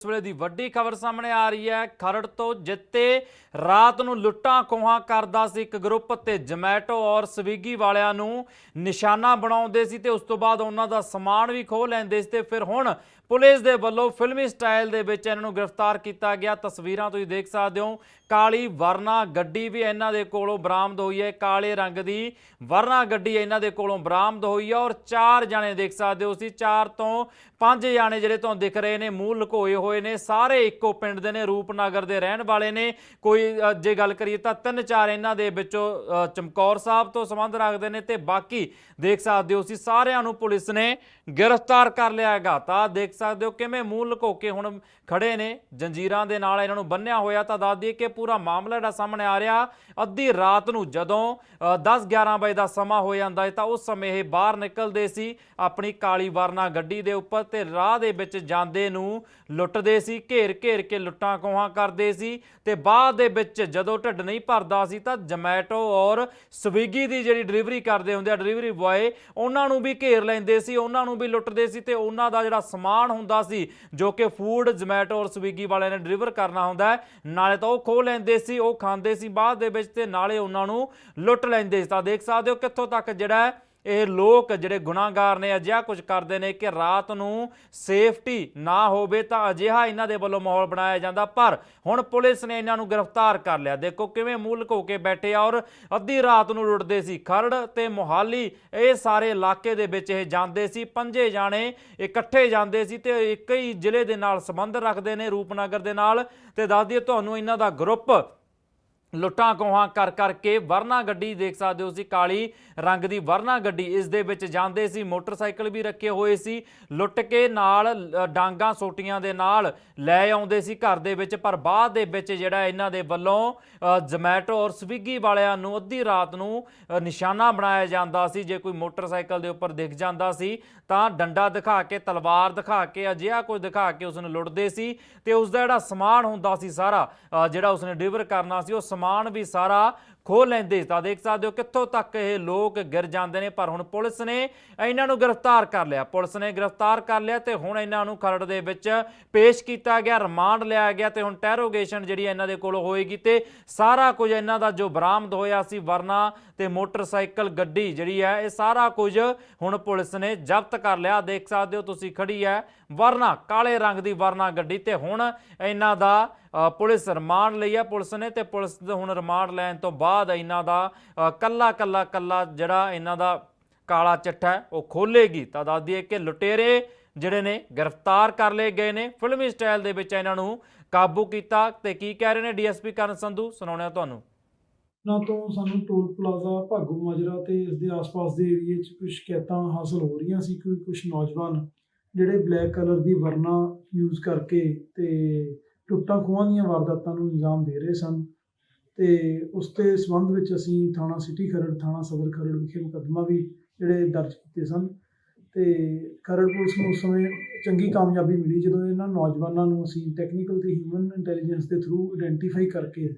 ਇਸ ਵੇਲੇ ਦੀ ਵੱਡੀ ਖਬਰ ਸਾਹਮਣੇ ਆ ਰਹੀ ਹੈ। ਖਰੜ ਤੋਂ ਜਿੱਤੇ ਰਾਤ ਨੂੰ ਲੁੱਟਾਂ ਖੋਹਾਂ ਕਰਦਾ ਸੀ ਇੱਕ ਗਰੁੱਪ ਤੇ ਜਮੈਟੋ ਔਰ ਸਵੀਗੀ ਵਾਲਿਆਂ ਨੂੰ ਨਿਸ਼ਾਨਾ ਬਣਾਉਂਦੇ ਸੀ ਤੇ ਉਸ ਤੋਂ ਬਾਅਦ ਉਹਨਾਂ ਦਾ ਸਮਾਨ ਵੀ ਖੋਹ ਲੈਂਦੇ ਸੀ ਤੇ ਫਿਰ ਹੁਣ ਪੁਲਿਸ ਦੇ ਵੱਲੋਂ ਫਿਲਮੀ ਸਟਾਈਲ ਦੇ ਵਿੱਚ ਇਹਨਾਂ ਨੂੰ ਗ੍ਰਿਫਤਾਰ ਕੀਤਾ ਗਿਆ। ਤਸਵੀਰਾਂ ਤੁਸੀਂ ਦੇਖ ਸਕਦੇ ਹੋ। ਕਾਲੀ ਵਰਨਾ ਗੱਡੀ ਵੀ ਇਹਨਾਂ ਦੇ ਕੋਲੋਂ ਬਰਾਮਦ ਹੋਈ ਹੈ। ਕਾਲੇ ਰੰਗ ਦੀ ਵਰਨਾ ਗੱਡੀ ਇਹਨਾਂ ਦੇ ਕੋਲੋਂ ਬਰਾਮਦ ਹੋਈ ਹੈ ਔਰ ਚਾਰ ਜਾਣੇ ਦੇਖ ਸਕਦੇ ਹੋ ਸੀ ਚਾਰ ਤੋਂ ਪੰਜ ਜਾਣੇ ਜਿਹੜੇ ਤੁਹਾਨੂੰ ਦਿਖ ਰਹੇ ਨੇ, ਮੂੰਹ ਲੁਕੋਏ ਹੋਏ ਨੇ, ਸਾਰੇ ਇੱਕੋ ਪਿੰਡ ਦੇ ਨੇ, ਰੂਪਨਗਰ ਦੇ ਰਹਿਣ ਵਾਲੇ ਨੇ। ਕੋਈ ਜੇ ਗੱਲ ਕਰੀਏ ਤਾਂ ਤਿੰਨ ਚਾਰ ਇਹਨਾਂ ਦੇ ਵਿੱਚੋਂ ਚਮਕੌਰ ਸਾਹਿਬ ਤੋਂ ਸੰਬੰਧ ਰੱਖਦੇ ਨੇ ਤੇ ਬਾਕੀ ਦੇਖ ਸਕਦੇ ਹੋ ਸੀ ਸਾਰਿਆਂ ਨੂੰ ਪੁਲਿਸ ਨੇ ਗ੍ਰਿਫਤਾਰ ਕਰ ਲਿਆ ਹੈਗਾ। ਤਾਂ ਦੇਖ ਸਕਦੇ ਹੋ ਕਿਵੇਂ ਮੂੰਹ ਲੁਕੋ ਕੇ ਹੁਣ ਖੜੇ ਨੇ। ਜੰਜੀਰਾਂ ਦੇ ਨਾਲ ਇਹਨਾਂ ਨੂੰ ਬੰਨਿਆ ਹੋਇਆ ਤਾਂ ਦੱਸ ਦਈਏ ਕਿ ਪੂਰਾ ਮਾਮਲਾ ਜਿਹੜਾ ਸਾਹਮਣੇ ਆ ਰਿਹਾ, ਅੱਧੀ ਰਾਤ ਨੂੰ ਜਦੋਂ 10 11 ਵਜੇ ਦਾ ਸਮਾਂ ਹੋ ਜਾਂਦਾ ਹੈ ਤਾਂ ਉਸ ਸਮੇਂ ਇਹ ਬਾਹਰ ਨਿਕਲਦੇ ਸੀ ਆਪਣੀ ਕਾਲੀ ਵਰਨਾ ਗੱਡੀ ਦੇ ਉੱਪਰ ਤੇ ਰਾਹ ਦੇ ਵਿੱਚ ਜਾਂਦੇ ਨੂੰ ਲੁੱਟ ਲੁੱਟਦੇ ਸੀ, ਘੇਰ ਘੇਰ ਕੇ ਲੁੱਟਾਂ ਕੋਹਾਂ ਕਰਦੇ ਸੀ ਤੇ ਬਾਅਦ ਦੇ ਵਿੱਚ ਜਦੋਂ ਢਿੱਡ ਨਹੀਂ ਭਰਦਾ ਸੀ ਤਾਂ ਜਮੈਟੋ ਔਰ ਸਵੀਗੀ ਦੀ ਜਿਹੜੀ ਡਿਲੀਵਰੀ ਕਰਦੇ ਹੁੰਦੇ ਆ ਡਿਲੀਵਰੀ ਬੁਆਏ ਉਹਨਾਂ ਨੂੰ ਵੀ ਘੇਰ ਲੈਂਦੇ ਸੀ, ਉਹਨਾਂ ਨੂੰ ਵੀ ਲੁੱਟਦੇ ਸੀ ਤੇ ਉਹਨਾਂ ਦਾ ਜਿਹੜਾ ਸਮਾਨ ਹੁੰਦਾ ਸੀ, ਜੋ ਕਿ ਫੂਡ ਜਮੈਟੋ ਔਰ ਸਵੀਗੀ ਵਾਲਿਆਂ ਨੇ ਡਿਲੀਵਰ ਕਰਨਾ ਹੁੰਦਾ ਨਾਲੇ ਤਾਂ ਉਹ ਖੋਹ ਲੈਂਦੇ ਸੀ, ਉਹ ਖਾਂਦੇ ਸੀ, ਬਾਅਦ ਦੇ ਵਿੱਚ ਤੇ ਨਾਲੇ ਉਹਨਾਂ ਨੂੰ ਲੁੱਟ ਲੈਂਦੇ ਸੀ। ਤਾਂ ਦੇਖ ਸਕਦੇ ਹੋ ਕਿੱਥੋਂ ਤੱਕ ਜਿਹੜਾ ਇਹ ਲੋਕ ਜਿਹੜੇ ਗੁਨਾਹਗਾਰ ਨੇ, ਅਜਿਹਾ ਕੁਝ ਕਰਦੇ ਨੇ ਕਿ ਰਾਤ ਨੂੰ ਸੇਫਟੀ ਨਾ ਹੋਵੇ ਤਾਂ ਅਜਿਹਾ ਇਹਨਾਂ ਦੇ ਵੱਲੋਂ ਮਾਹੌਲ ਬਣਾਇਆ ਜਾਂਦਾ। ਪਰ ਹੁਣ ਪੁਲਿਸ ਨੇ ਇਹਨਾਂ ਨੂੰ ਗ੍ਰਿਫਤਾਰ ਕਰ ਲਿਆ। ਦੇਖੋ ਕਿਵੇਂ ਮੂਲ ਲੁਕੋ ਕੇ ਬੈਠੇ ਆ ਔਰ ਅੱਧੀ ਰਾਤ ਨੂੰ ਰੁੱਟਦੇ ਸੀ। ਖਰੜ ਤੇ ਮੋਹਾਲੀ, ਇਹ ਸਾਰੇ ਇਲਾਕੇ ਦੇ ਵਿੱਚ ਇਹ ਜਾਂਦੇ ਸੀ। ਪੰਜੇ ਜਾਣੇ ਇਕੱਠੇ ਜਾਂਦੇ ਸੀ ਤੇ ਇੱਕ ਹੀ ਜ਼ਿਲ੍ਹੇ ਦੇ ਨਾਲ ਸੰਬੰਧ ਰੱਖਦੇ ਨੇ ਰੂਪਨਗਰ ਦੇ ਨਾਲ। ਤੇ ਦੱਸ ਦਈਏ, ਤੁਹਾਨੂੰ ਇਹਨਾਂ ਦਾ ਗਰੁੱਪ ਲੁੱਟਾਂ ਕੋਹਾਂ ਕਰ ਕਰਕੇ ਵਰਨਾ ਗੱਡੀ ਦੇਖ ਸਕਦੇ ਹੋ ਸੀ ਕਾਲੀ ਰੰਗ ਦੀ ਵਰਨਾ ਗੱਡੀ। ਇਸ ਦੇ ਵਿੱਚ ਜਾਂਦੇ ਸੀ ਮੋਟਰਸਾਈਕਲ ਵੀ ਰੱਖੇ ਹੋਏ ਸੀ। ਲੁੱਟ ਕੇ ਨਾਲ ਅ, ਡਾਂਗਾਂ ਸੋਟੀਆਂ ਦੇ ਨਾਲ ਲੈ ਆਉਂਦੇ ਸੀ ਘਰ ਦੇ ਵਿੱਚ ਪਰ ਬਾਅਦ ਦੇ ਵਿੱਚ ਜਿਹੜਾ ਇਹਨਾਂ ਦੇ ਵੱਲੋਂ ਜ਼ੋਮੈਟੋ ਔਰ ਸਵੀਗੀ ਵਾਲਿਆਂ ਨੂੰ ਅੱਧੀ ਰਾਤ ਨੂੰ ਨਿਸ਼ਾਨਾ ਬਣਾਇਆ ਜਾਂਦਾ ਸੀ। ਜੇ ਕੋਈ ਮੋਟਰਸਾਈਕਲ ਦੇ ਉੱਪਰ ਦਿਖ ਜਾਂਦਾ ਸੀ ਤਾਂ ਡੰਡਾ ਦਿਖਾ ਕੇ ਤਲਵਾਰ ਦਿਖਾ ਕੇ ਅਜਿਹਾ ਕੁਝ ਦਿਖਾ ਕੇ ਉਸ ਨੂੰ ਲੁੱਟਦੇ ਸੀ। ਤੇ ਉਸ ਦਾ ਜਿਹੜਾ ਸਮਾਨ ਹੁੰਦਾ ਸੀ ਸਾਰਾ ਜਿਹੜਾ ਉਸਨੇ ਡਿਲੀਵਰ ਕਰਨਾ ਸੀ ਉਹ ਸਮਾਨ ਵੀ ਸਾਰਾ ਖੋਹ ਲੈਂਦੇ ਤਾਂ ਦੇਖ ਸਕਦੇ ਹੋ ਕਿੱਥੋਂ ਤੱਕ ਇਹ ਲੋਕ ਗਿਰ ਜਾਂਦੇ ਨੇ, ਪਰ ਹੁਣ ਪੁਲਿਸ ਨੇ ਇਹਨਾਂ ਨੂੰ ਗ੍ਰਿਫਤਾਰ ਕਰ ਲਿਆ। ਪੁਲਿਸ ਨੇ ਗ੍ਰਿਫਤਾਰ ਕਰ ਲਿਆ ਤੇ ਹੁਣ ਇਹਨਾਂ ਨੂੰ ਖਰੜ ਦੇ ਵਿੱਚ ਪੇਸ਼ ਕੀਤਾ ਗਿਆ, ਰਿਮਾਂਡ ਲਿਆ ਗਿਆ ਤੇ ਹੁਣ ਟੈਰੋਗੇਸ਼ਨ ਜਿਹੜੀ ਇਹਨਾਂ ਦੇ ਕੋਲ ਹੋਏਗੀ ਤੇ ਸਾਰਾ ਕੁਝ ਇਹਨਾਂ ਦਾ ਜੋ ਬਰਾਮਦ ਹੋਇਆ ਸੀ, ਵਰਨਾ ਤੇ ਮੋਟਰਸਾਈਕਲ ਗੱਡੀ ਜਿਹੜੀ ਹੈ, ਇਹ ਸਾਰਾ ਕੁਝ ਹੁਣ ਪੁਲਿਸ ਨੇ ਜ਼ਬਤ ਕਰ ਲਿਆ। ਦੇਖ ਸਕਦੇ ਹੋ ਤੁਸੀਂ ਖੜੀ ਹੈ ਵਰਨਾ, ਕਾਲੇ ਰੰਗ ਦੀ ਵਰਨਾ ਗੱਡੀ ਤੇ ਹੁਣ ਇਹਨਾਂ ਦਾ ਪੁਲਿਸ ਰਿਮਾਂਡ ਲਈ ਹੈ। ਪੁਲਿਸ ਨੇ ਤੇ ਪੁਲਿਸ ਹੁਣ ਰਿਮਾਂਡ ਲੈਣ ਤੋਂ ਬਾਅਦ ਬਾਅਦ ਇਹਨਾਂ ਦਾ ਕੱਲਾ ਕੱਲਾ ਕੱਲਾ ਜਿਹੜਾ ਇਹਨਾਂ ਦਾ ਕਾਲਾ ਚਿੱਠਾ ਉਹ ਖੋਲੇਗੀ ਤਾਂ ਦੱਸ ਦਈਏ ਕਿ ਲੁਟੇਰੇ ਜਿਹੜੇ ਨੇ, ਗ੍ਰਿਫਤਾਰ ਕਰ ਲਏ ਗਏ ਨੇ। ਫਿਲਮੀ ਸਟਾਈਲ ਦੇ ਵਿੱਚ ਇਹਨਾਂ ਨੂੰ ਕਾਬੂ ਕੀਤਾ ਤੇ ਕੀ ਕਹਿ ਰਹੇ ਨੇ ਡੀਐਸਪੀ ਕਰਨ ਸੰਧੂ? ਸੁਣਾਉਣੇ ਤੁਹਾਨੂੰ। ਨਾ ਤੋਂ ਸਾਨੂੰ ਟੋਲ ਪਲਾਜ਼ਾ, ਭਾਗੋ ਮਾਜਰਾ ਤੇ ਇਸ ਦੇ ਆਸ-ਪਾਸ ਦੇ ਏਰੀਏ 'ਚ ਕੁਝ ਸ਼ਿਕਾਇਤਾਂ ਹਾਸਲ ਹੋ ਰਹੀਆਂ ਸੀ। ਕਿ ਕੁਝ ਨੌਜਵਾਨ ਜਿਹੜੇ ਬਲੈਕ ਕਲਰ ਦੀ ਵਰਨਾ ਯੂਜ਼ ਕਰਕੇ ਤੇ ਟੁੱਟਾਂ ਖੋਹਾਂ ਦੀਆਂ ਵਾਰਦਾਤਾਂ ਨੂੰ ਅੰਜਾਮ ਦੇ ਰਹੇ ਸਨ। ਤੇ ਉਸ ਦੇ ਸੰਬੰਧ ਵਿੱਚ ਅਸੀਂ ਥਾਣਾ ਸਿਟੀ ਖਰੜ, ਥਾਣਾ ਸਦਰ ਖਰੜ ਵਿਖੇ ਮੁਕੱਦਮਾ ਵੀ ਜਿਹੜੇ ਦਰਜ ਕੀਤੇ ਸਨ ਤੇ ਖਰੜ ਪੁਲਿਸ ਨੂੰ ਉਸ ਸਮੇਂ ਚੰਗੀ ਕਾਮਯਾਬੀ ਮਿਲੀ ਜਦੋਂ ਇਹਨਾਂ ਨੌਜਵਾਨਾਂ ਨੂੰ ਅਸੀਂ ਟੈਕਨੀਕਲ ਤੇ ਹਿਊਮਨ ਇੰਟੈਲੀਜੈਂਸ ਦੇ ਥਰੂ ਆਇਡੈਂਟੀਫਾਈ ਕਰਕੇ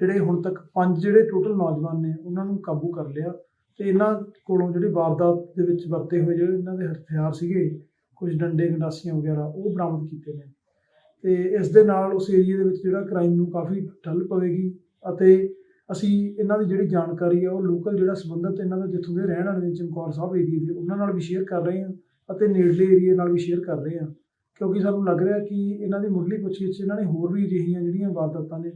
ਜਿਹੜੇ ਹੁਣ ਤੱਕ ਪੰਜ ਜਿਹੜੇ ਟੋਟਲ ਨੌਜਵਾਨ ਨੇ ਉਹਨਾਂ ਨੂੰ ਕਾਬੂ ਕਰ ਲਿਆ ਤੇ ਇਹਨਾਂ ਕੋਲੋਂ ਜਿਹੜੇ ਵਾਰਦਾਤ ਦੇ ਵਿੱਚ ਵਰਤੇ ਹੋਏ ਜਿਹੜੇ ਇਹਨਾਂ ਦੇ ਹਥਿਆਰ ਸੀਗੇ, ਕੁਝ ਡੰਡੇ, ਗੰਡਾਸੀਆਂ ਵਗੈਰਾ ਉਹ ਬਰਾਮਦ ਕੀਤੇ ਨੇ ਤੇ ਇਸ ਦੇ ਨਾਲ ਉਸ ਏਰੀਆ ਦੇ ਵਿੱਚ ਜਿਹੜਾ ਕ੍ਰਾਈਮ ਨੂੰ ਕਾਫੀ ਠੱਲ ਪਵੇਗੀ। ਅਤੇ ਅਸੀਂ ਇਹਨਾਂ ਦੀ ਜਿਹੜੀ ਜਾਣਕਾਰੀ ਆ, ਉਹ ਲੋਕਲ ਜਿਹੜਾ ਸੰਬੰਧਤ ਇਹਨਾਂ ਦਾ ਜਿੱਥੋਂ ਦੇ ਰਹਿਣ ਵਾਲੇ ਨੇ, ਚਮਕੌਰ ਸਾਹਿਬ ਏਰੀਏ ਦੇ, ਉਹਨਾਂ ਨਾਲ ਵੀ ਸ਼ੇਅਰ ਕਰ ਰਹੇ ਹਾਂ ਅਤੇ ਨੇੜਲੇ ਏਰੀਏ ਨਾਲ ਵੀ ਸ਼ੇਅਰ ਕਰ ਰਹੇ ਹਾਂ। ਕਿਉਂਕਿ ਸਾਨੂੰ ਲੱਗ ਰਿਹਾ ਕਿ ਇਹਨਾਂ ਦੀ ਮੁੱਢਲੀ ਪੁੱਛਗਿੱਛ 'ਚ ਇਹਨਾਂ ਨੇ ਹੋਰ ਵੀ ਅਜਿਹੀਆਂ ਜਿਹੜੀਆਂ ਵਾਰਦਾਤਾਂ ਨੇ